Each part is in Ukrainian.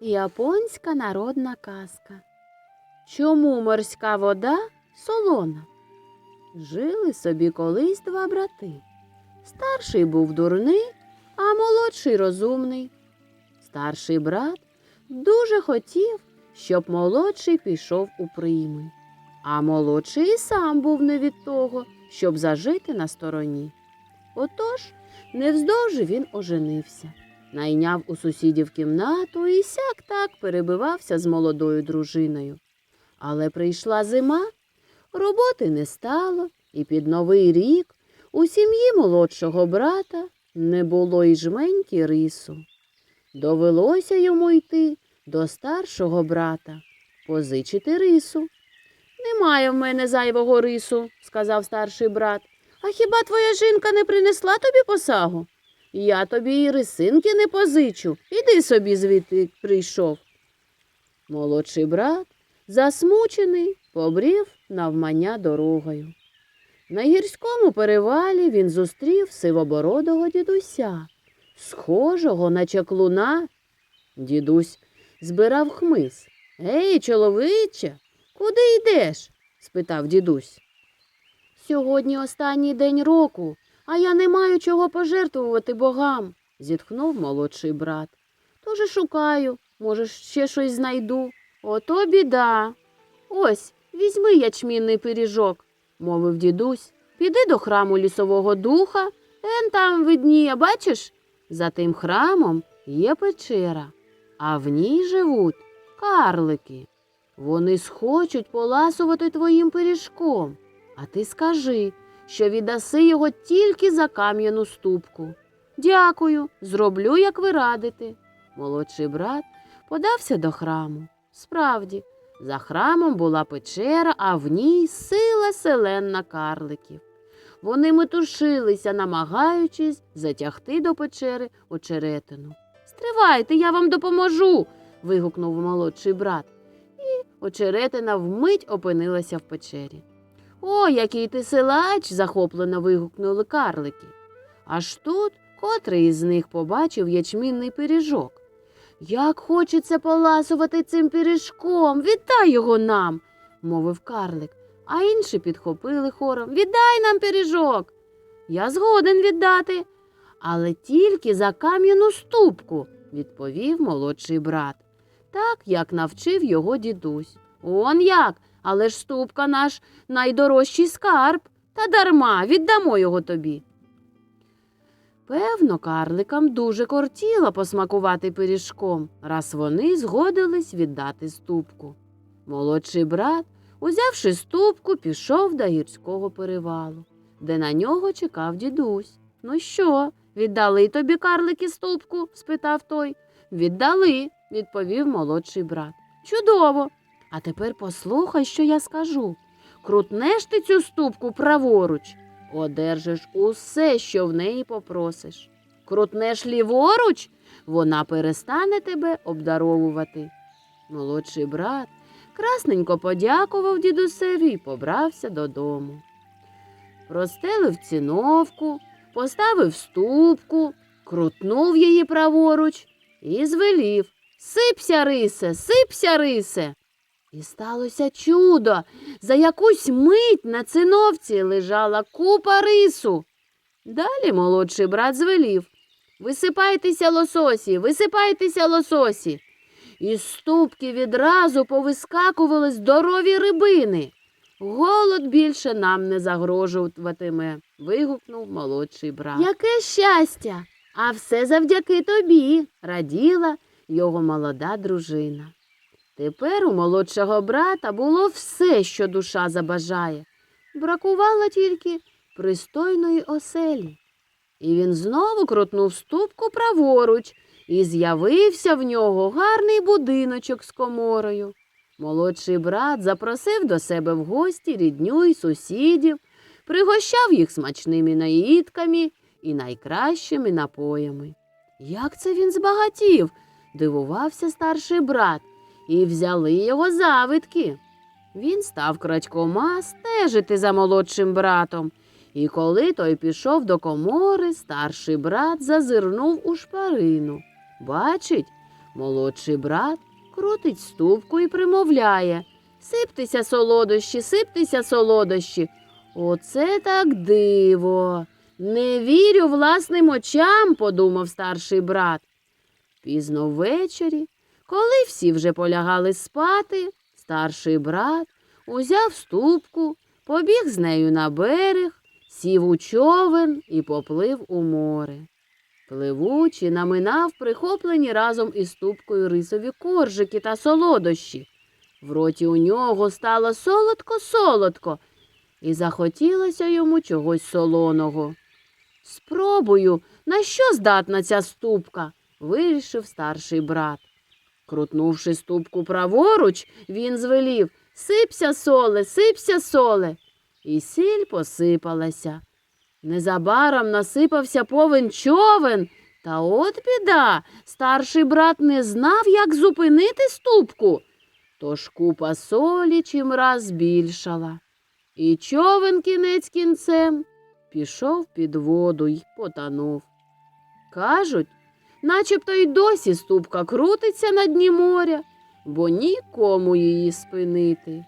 Японська народна казка. Чому морська вода солона? Жили собі колись два брати. Старший був дурний, а молодший розумний. Старший брат дуже хотів, щоб молодший пішов у прийми, а молодший і сам був не від того, щоб зажити на стороні. Отож, невздовж він оженився найняв у сусідів кімнату і сяк так перебивався з молодою дружиною. Але прийшла зима, роботи не стало, і під новий рік у сім'ї молодшого брата не було й жменьки рису. Довелося йому йти до старшого брата, позичити рису. Немає в мене зайвого рису, сказав старший брат. А хіба твоя жінка не принесла тобі посагу? Я тобі і рисинки не позичу. Іди собі звідти прийшов. Молодший брат, засмучений, побрів навмання дорогою. На гірському перевалі він зустрів сивобородого дідуся, схожого на чаклуна. Дідусь збирав хмиз. Ей, чоловіче, куди йдеш? спитав дідусь. Сьогодні останній день року, а я не маю чого пожертвувати богам, зітхнув молодший брат. Тож і шукаю, може, ще щось знайду. Ото біда. Ось, візьми ячмінний пиріжок, мовив дідусь. Піди до храму лісового духа, ен там видніє, бачиш? За тим храмом є печера, а в ній живуть карлики. Вони схочуть поласувати твоїм пиріжком, а ти скажи, що віддаси його тільки за кам'яну ступку. Дякую, зроблю, як ви радите. Молодший брат подався до храму. Справді, за храмом була печера, а в ній сила селенна карликів. Вони метушилися, намагаючись затягти до печери очеретину. Стривайте, я вам допоможу. вигукнув молодший брат. І очеретина вмить опинилася в печері. О, який ти силач. захоплено вигукнули карлики. Аж тут котрий із них побачив ячмінний пиріжок. Як хочеться поласувати цим пиріжком, віддай його нам, мовив карлик, а інші підхопили хором Віддай нам пиріжок. Я згоден віддати, але тільки за кам'яну ступку, відповів молодший брат, так як навчив його дідусь. Он як, але ж ступка наш найдорожчий скарб, та дарма віддамо його тобі. Певно, карликам дуже кортіло посмакувати пиріжком, раз вони згодились віддати ступку. Молодший брат, узявши ступку, пішов до гірського перевалу, де на нього чекав дідусь. Ну що, віддали тобі карлики ступку? спитав той. Віддали, відповів молодший брат. Чудово. А тепер послухай, що я скажу. Крутнеш ти цю ступку праворуч, одержиш усе, що в неї попросиш. Крутнеш ліворуч, вона перестане тебе обдаровувати. Молодший брат красненько подякував дідусеві і побрався додому. Простелив ціновку, поставив ступку, крутнув її праворуч і звелів Сипся, рисе, сипся, рисе. І сталося чудо. За якусь мить на циновці лежала купа рису. Далі молодший брат звелів Висипайтеся лососі, висипайтеся лососі. Із ступки відразу повискакували здорові рибини. Голод більше нам не загрожуватиме, вигукнув молодший брат. Яке щастя! А все завдяки тобі, раділа його молода дружина. Тепер у молодшого брата було все, що душа забажає. Бракувало тільки пристойної оселі. І він знову крутнув ступку праворуч, і з'явився в нього гарний будиночок з коморою. Молодший брат запросив до себе в гості рідню й сусідів, пригощав їх смачними наїдками і найкращими напоями. Як це він збагатів? дивувався старший брат і взяли його завидки. Він став крадькома стежити за молодшим братом, і коли той пішов до комори, старший брат зазирнув у шпарину. Бачить, Молодший брат крутить ступку і примовляє Сиптеся, солодощі, сиптеся, солодощі. Оце так диво. Не вірю власним очам, подумав старший брат. Пізно ввечері, коли всі вже полягали спати, старший брат узяв ступку, побіг з нею на берег, сів у човен і поплив у море. Пливучи, наминав прихоплені разом із ступкою рисові коржики та солодощі. В роті у нього стало солодко-солодко, і захотілося йому чогось солоного. Спробую, на що здатна ця ступка, вирішив старший брат. Крутнувши ступку праворуч, він звелів Сипся, соле, сипся, соле. І сіль посипалася. Незабаром насипався повен човен. Та от біда, старший брат не знав, як зупинити ступку. Тож купа солі чимраз збільшала. І човен кінець кінцем пішов під воду й потонув. Кажуть, начебто й досі ступка крутиться на дні моря, бо нікому її спинити,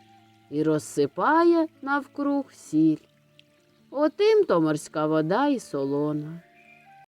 і розсипає навкруг сіль. Отим то морська вода і солона.